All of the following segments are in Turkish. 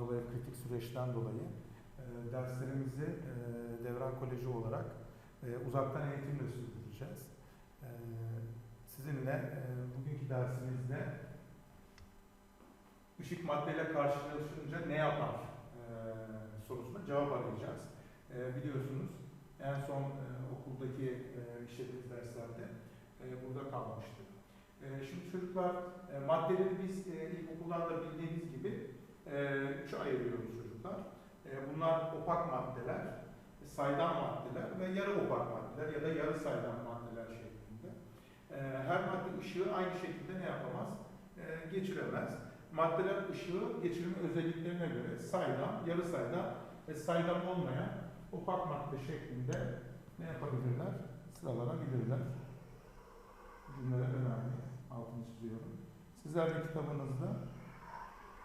dolayı, kritik süreçten dolayı e, derslerimizi e, Devran Koleji olarak e, uzaktan eğitimle sürdüreceğiz. E, sizinle e, bugünkü dersimizde ışık maddeyle karşılaşınca ne yapar e, sorusuna cevap arayacağız. E, biliyorsunuz en son e, okuldaki e, işlediğimiz derslerde e, burada kalmıştık. E, şimdi çocuklar e, maddeleri biz e, ilkokuldan da bildiğiniz gibi e, üçe ayırıyoruz çocuklar. E, bunlar opak maddeler, saydam maddeler ve yarı opak maddeler ya da yarı saydam maddeler şeklinde. E, her madde ışığı aynı şekilde ne yapamaz? Geçiremez. Maddeler ışığı geçirme özelliklerine göre saydam, yarı saydam ve saydam olmayan opak madde şeklinde ne yapabilirler? Sıralanabilirler. Cümleler önemli. Altını çiziyorum. Sizler de kitabınızda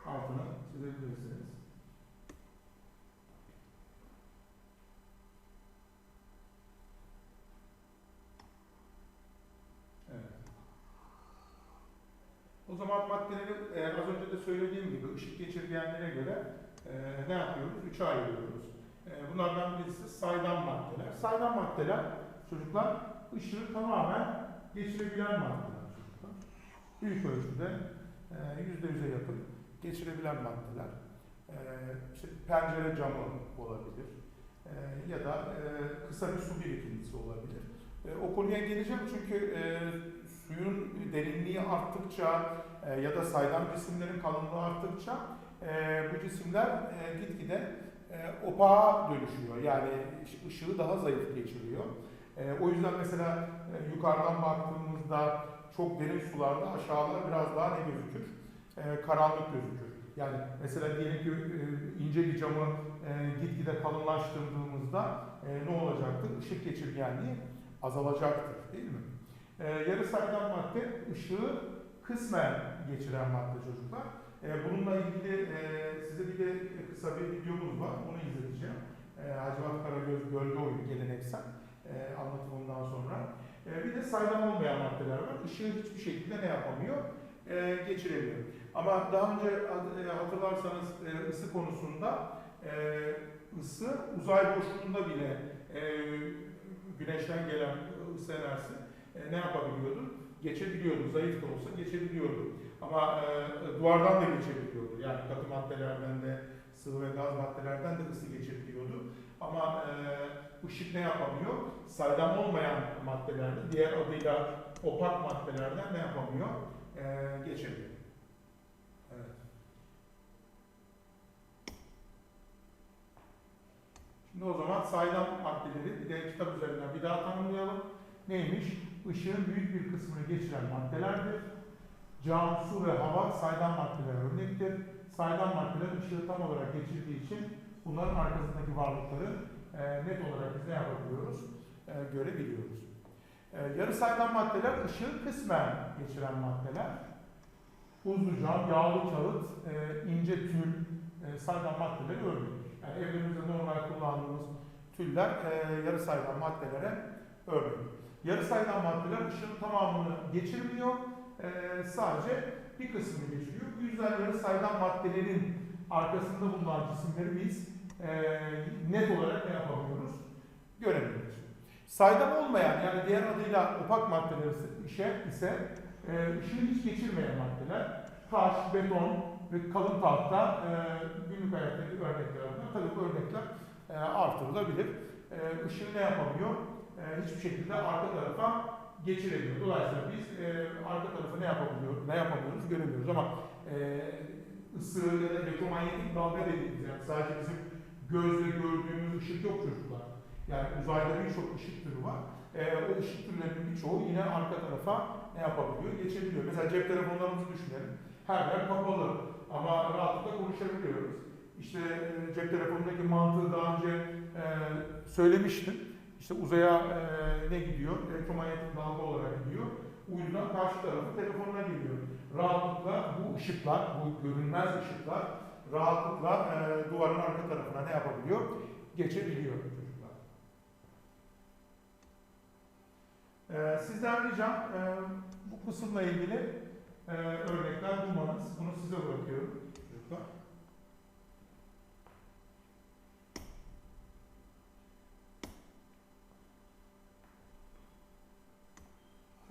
altını çizebilirsiniz. Evet. O zaman maddeleri e, az önce de söylediğim gibi ışık geçirgenlere göre e, ne yapıyoruz? Üçe ayırıyoruz. E, bunlardan birisi saydam maddeler. Saydam maddeler çocuklar ışığı tamamen geçirebilen maddeler çocuklar. Büyük ölçüde e, yüzde yüze yakın geçirebilen maddeler. E, işte pencere camı olabilir e, ya da e, kısa bir su birikintisi olabilir. E, o konuya geleceğim çünkü e, suyun derinliği arttıkça e, ya da saydam cisimlerin kalınlığı arttıkça e, bu cisimler e, gitgide e, opağa dönüşüyor. Yani ışığı daha zayıf geçiriyor. E, o yüzden mesela e, yukarıdan baktığımızda çok derin sularda aşağıda biraz daha ne gözükür? E, karanlık gözükür. Yani mesela diyelim ki e, ince bir camı e, gitgide kalınlaştırdığımızda e, ne olacaktır? Işık geçirgenliği azalacaktır değil mi? E, yarı saydam madde ışığı kısmen geçiren madde çocuklar. E, bununla ilgili e, size bir de kısa bir videomuz var. Onu izleteceğim. E, Hacivat Karagöz Gölge Oyunu geleneksel e, anlatımından sonra. E, bir de saydam olmayan maddeler var. Işığı hiçbir şekilde ne yapamıyor? E, geçiremiyor. Ama daha önce e, hatırlarsanız e, ısı konusunda e, ısı uzay boşluğunda bile güneşten gelen ısı enerjisi ne yapabiliyordu? Geçebiliyordu. Zayıf da olsa geçebiliyordu. Ama duvardan da geçebiliyordu. Yani katı maddelerden de sıvı ve gaz maddelerden de ısı geçebiliyordu. Ama ışık ne yapamıyor? Saydam olmayan maddelerde, diğer adıyla opak maddelerden ne yapamıyor? Geçemiyor. Evet. Şimdi o zaman saydam maddeleri bir de kitap üzerinden bir daha tanımlayalım. Neymiş? Işığın büyük bir kısmını geçiren maddelerdir. Cam, su ve hava saydam maddeler örnektir. Saydam maddeler ışığı tam olarak geçirdiği için bunların arkasındaki varlıkları e, net olarak biz ne yapabiliyoruz? E, görebiliyoruz. E, yarı saydam maddeler ışığı kısmen geçiren maddeler. Buzlu cam, yağlı kağıt, e, ince tül, e, saydam maddeleri örnek. Yani evlerimizde normal kullandığımız tüller e, yarı saydam maddelere örnek. Yarı saydam maddeler ışığın tamamını geçirmiyor, e, sadece bir kısmını geçiriyor. Bu yüzden yarı saydam maddelerin arkasında bulunan cisimleri biz e, net olarak ne yapamıyoruz? Göremiyoruz. Saydam olmayan yani diğer adıyla opak maddeler ise, ise e, ışığı hiç geçirmeyen maddeler, taş, beton ve kalın tahta e, günlük hayattaki örneklerden. Tabii bu örnekler e, artırılabilir. E, ışığı ne yapamıyor? E, hiçbir şekilde arka tarafa geçiremiyor. Dolayısıyla biz e, arka tarafı ne yapabiliyoruz, ne yapamıyoruz göremiyoruz ama e, ısı ya da elektromanyetik dalga dediğimiz yani sadece bizim gözle gördüğümüz ışık yok çocuklar. Yani uzayda birçok ışık türü var. E, o ışık türlerinin birçoğu yine arka tarafa ne yapabiliyor? Geçebiliyor. Mesela cep telefonlarımızı düşünelim. Her yer kapalı ama rahatlıkla konuşabiliyoruz. İşte e, cep telefonundaki mantığı daha önce e, söylemiştim. İşte uzaya e, ne gidiyor? Elektromanyetik dalga olarak gidiyor. Yüzden karşı tarafı telefonuna geliyor. Rahatlıkla bu ışıklar, bu görünmez ışıklar rahatlıkla e, duvarın arka tarafına ne yapabiliyor? Geçebiliyor çocuklar. E, sizden ricam e, bu kısımla ilgili e, örnekler bulmanız. Bunu size bırakıyorum çocuklar.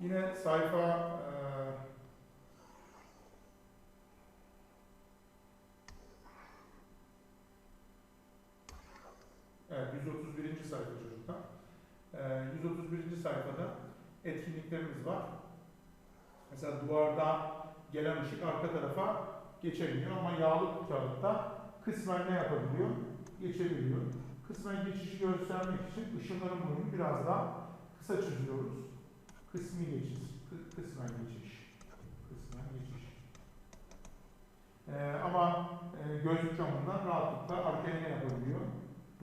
Yine sayfa e, Evet, 131. sayfa çocuklar. Ee, 131. sayfada etkinliklerimiz var. Mesela duvarda gelen ışık arka tarafa geçebiliyor ama yağlı kağıtta kısmen ne yapabiliyor? Geçebiliyor. Kısmen geçişi göstermek için ışınların boyunu biraz daha kısa çiziyoruz. Kısmi geçiş, kı- kısmen geçiş, kısmen geçiş. Ee, ama e, gözlük camından rahatlıkla arkaya ne yapabiliyor?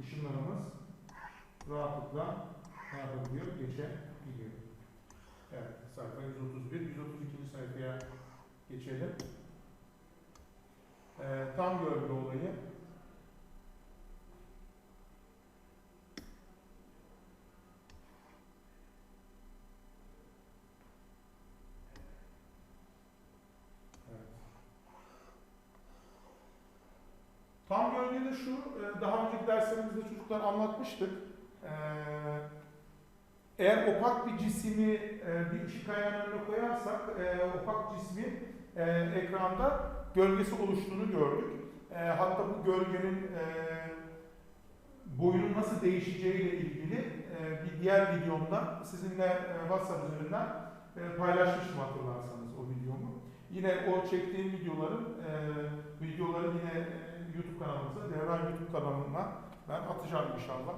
Işınlarımız rahatlıkla ne yapabiliyor? Geçebiliyor. Evet, sayfa 131, 132. sayfaya geçelim. Ee, tam gölge olayı. Evet. Gölgede şu, e, daha önceki derslerimizde çocuklar anlatmıştık. Ee, Eğer opak bir cismi e, bir ışık kaynağının önüne koyarsak, e, opak cismin e, ekranda gölgesi oluştuğunu gördük. E, hatta bu gölgenin e, boyunun nasıl değişeceğiyle ilgili e, bir diğer videomda sizinle e, WhatsApp üzerinden e, paylaşmıştım hatırlarsanız o videomu. Yine o çektiğim videoların e, videoları yine e, YouTube kanalımıza, Devran YouTube kanalına ben atacağım inşallah.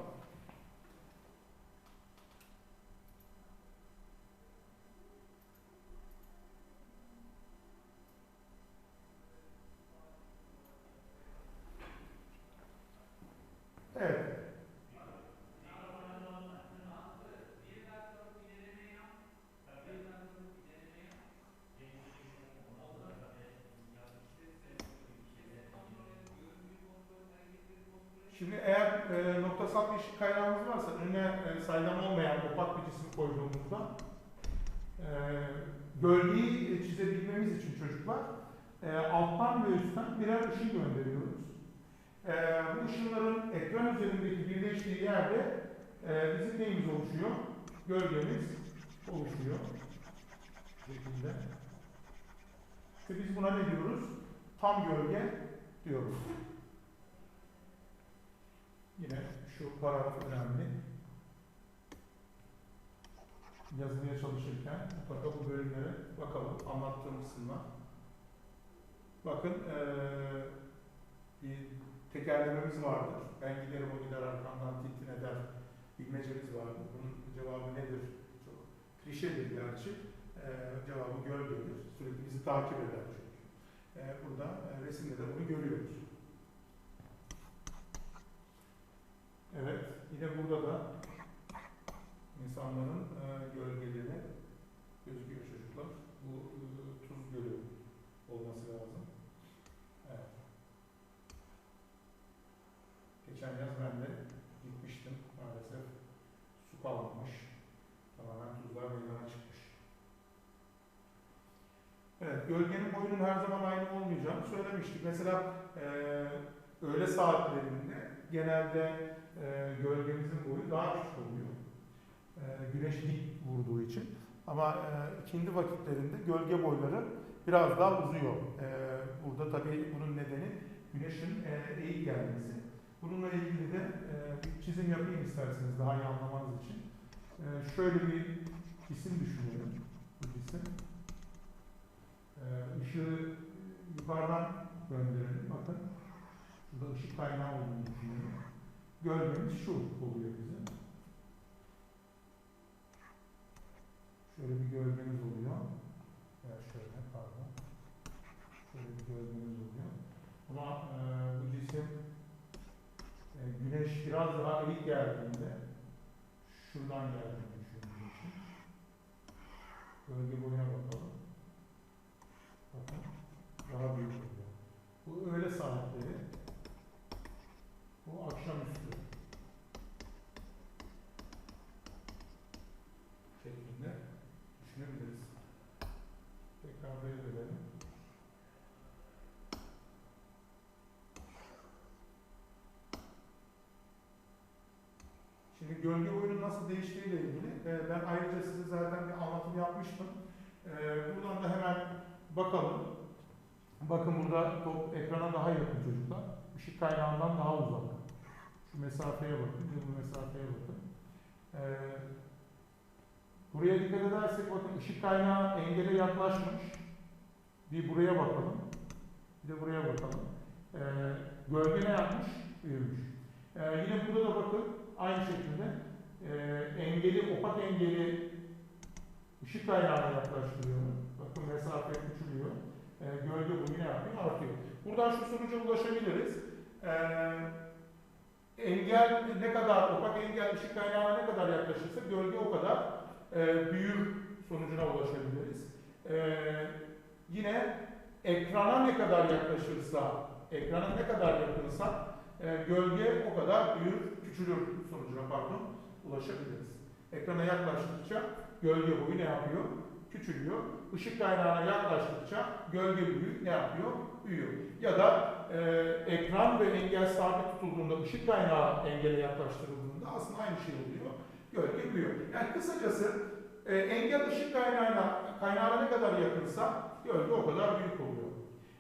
Şimdi eğer e, noktasal bir ışık kaynağımız varsa önüne e, saydam olmayan opak bir cisim koyduğumuzda e, gölgeyi çizebilmemiz için çocuklar e, alttan ve üstten birer ışın gönderiyoruz. E, bu ışınların ekran üzerindeki birleştiği yerde e, bizim neyimiz oluşuyor? Gölgemiz oluşuyor. Bu şekilde. İşte biz buna ne diyoruz? Tam gölge diyoruz. Yine şu paragraf önemli. Yazmaya çalışırken mutlaka bu bölümlere bakalım anlattığım kısımlar. Bakın eee bir tekerlememiz vardır. Ben giderim o gider arkamdan tintin eder bilmecemiz vardır. Bunun cevabı nedir? Çok klişedir gerçi. Eee cevabı gölgedir. Sürekli bizi takip eder çünkü. Eee burada e, resimde de bunu görüyoruz. Evet, yine burada da insanların e, gölgeleri gözüküyor çocuklar. Bu e, tuz gölü olması lazım. Evet. Geçen yaz ben de gitmiştim maalesef. Su kalmamış. Tamamen tuzlar meydana çıkmış. Evet, gölgenin boyunun her zaman aynı olmayacağını söylemiştik. Mesela e, öğle saatlerinde genelde e, gölgemizin boyu daha küçük oluyor. E, güneş dik vurduğu için. Ama e, ikindi vakitlerinde gölge boyları biraz daha uzuyor. E, burada tabii bunun nedeni güneşin e, eğik gelmesi. Bununla ilgili de e, çizim yapayım isterseniz daha iyi anlamanız için. E, şöyle bir cisim düşünelim. Bu cisim. E, ışığı yukarıdan gönderelim. Bakın. Burada ışık kaynağı olduğunu düşünüyorum gölgemiz şu oluyor bizim. Şöyle bir gölgemiz oluyor. Ya şöyle pardon. Şöyle bir gölgemiz oluyor. Buna e, bu cisim e, güneş biraz daha eğik geldiğinde şuradan geldiğini düşündüğüm için gölge boyuna bakalım. Bakın daha büyük oluyor. Bu öğle saatleri bu akşamüstü şeklinde düşünebiliriz. Tekrar belirleyelim. Şimdi gölge oyunun nasıl değiştiğiyle ilgili e, ben ayrıca size zaten bir anlatım yapmıştım. E, buradan da hemen bakalım. Bakın burada top ekrana daha yakın çocuklar. Işık kaynağından daha uzak. Şu mesafeye bakın, şu mesafeye bakın. E, buraya dikkat edersek bakın ışık kaynağı engele yaklaşmış. Bir buraya bakalım. Bir de buraya bakalım. E, gölge ne yapmış? Büyümüş. E, yine burada da bakın aynı şekilde e, engeli, opak engeli ışık kaynağına yaklaştırıyor. Bakın mesafe küçülüyor. E, gölge boyu ne yapıyor? Artıyor. Buradan şu sonuca ulaşabiliriz. E, engel ne kadar, opak engel ışık kaynağına ne kadar yaklaşırsa gölge o kadar e, büyür sonucuna ulaşabiliriz. E, yine ekrana ne kadar yaklaşırsa, ekrana ne kadar yakınsa e, gölge o kadar büyür, küçülür sonucuna pardon ulaşabiliriz. Ekrana yaklaştıkça gölge boyu ne yapıyor? Küçülüyor. Işık kaynağına yaklaştıkça gölge boyu ne yapıyor? Büyüyor. Ya da e, ekran ve engel sabit tutulduğunda ışık kaynağı engele yaklaştırıldığında aslında aynı şey oluyor. Gölge büyüyor. Yani kısacası e, engel ışık kaynağına, kaynağına ne kadar yakınsa gölge o kadar büyük oluyor.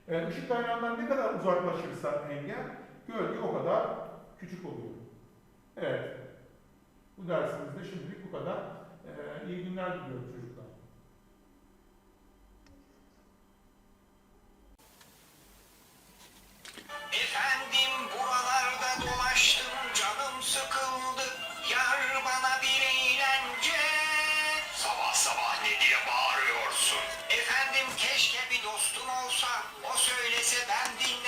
E, ışık kaynağından ne kadar uzaklaşırsa engel gölge o kadar küçük oluyor. Evet. Bu dersimizde şimdilik bu kadar. Ee, iyi günler diliyorum çocuklar. Efendim buralarda dolaştım canım sıkıldı Yar bana bir eğlence Sabah sabah ne diye bağırıyorsun? Efendim keşke bir dostum olsa O söylese ben dinlesem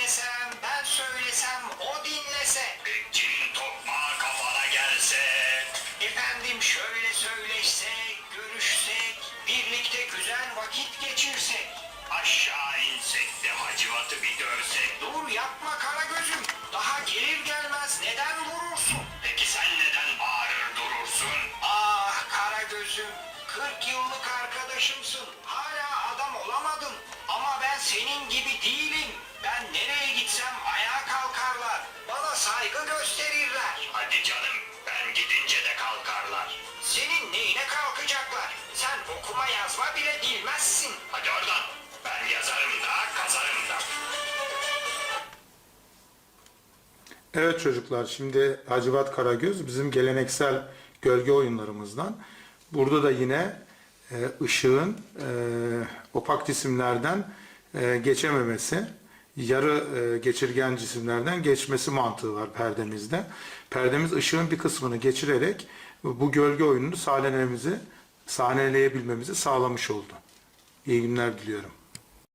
Aşağı insek de hacivatı bir dövsek. Dur yapma kara gözüm. Daha gelir gelmez neden vurursun? Peki sen neden bağırır durursun? Ah kara gözüm. 40 yıllık arkadaşımsın. Hala adam olamadın. Ama ben senin gibi değilim. Ben nereye gitsem ayağa kalkarlar. Bana saygı gösterirler. Hadi canım. Ben gidince de kalkarlar. Senin neyine kalkacaklar? Sen okuma yazma bile bilmezsin. Hadi oradan. Ben yazarım da kazarım da. Evet çocuklar şimdi Hacivat Karagöz bizim geleneksel gölge oyunlarımızdan. Burada da yine e, ışığın e, opak cisimlerden e, geçememesi, yarı e, geçirgen cisimlerden geçmesi mantığı var perdemizde. Perdemiz ışığın bir kısmını geçirerek bu gölge oyununu sahnelememizi, sahneleyebilmemizi sağlamış oldu. İyi günler diliyorum.